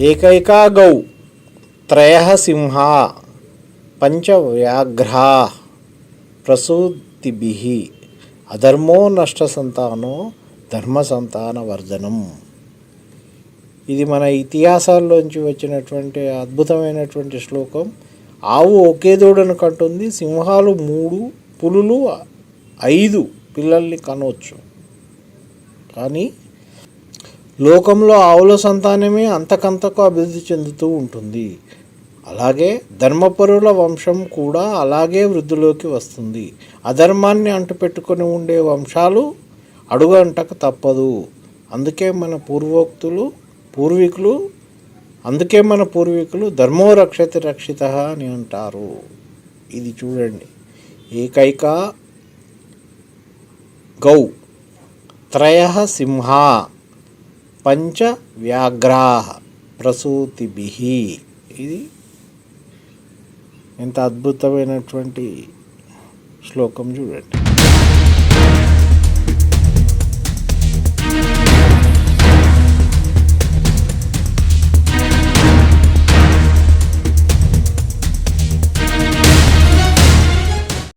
ఏకైకా గౌ త్రయ సింహ పంచవ్యాఘ్రా ప్రసూతిభి అధర్మో నష్ట సంతానో ధర్మ సంతాన వర్ధనం ఇది మన ఇతిహాసాల్లోంచి వచ్చినటువంటి అద్భుతమైనటువంటి శ్లోకం. ఆవు ఒకే దూడను కంటుంది సింహాలు మూడు పులులు ఐదు పిల్లల్ని కనవచ్చు కానీ లోకంలో ఆవుల సంతానమే అంతకంతకు అభివృద్ధి చెందుతూ ఉంటుంది. అలాగే ధర్మపరుల వంశం కూడా అలాగే వృద్ధిలోకి వస్తుంది. అధర్మాన్ని అంటుపెట్టుకొని ఉండే వంశాలు అడుగంటకు తప్పదు. అందుకే మన పూర్వోక్తులు పూర్వీకులు అందుకే మన పూర్వీకులు ధర్మో రక్షతి రక్షిత అని అంటారు. ఇది చూడండి. ఏకైక గౌ త్రయ సింహ పంచ వ్యాఘ్రా ప్రసూతిభి. ఇది ఎంత అద్భుతమైనటువంటి శ్లోకం చూడండి.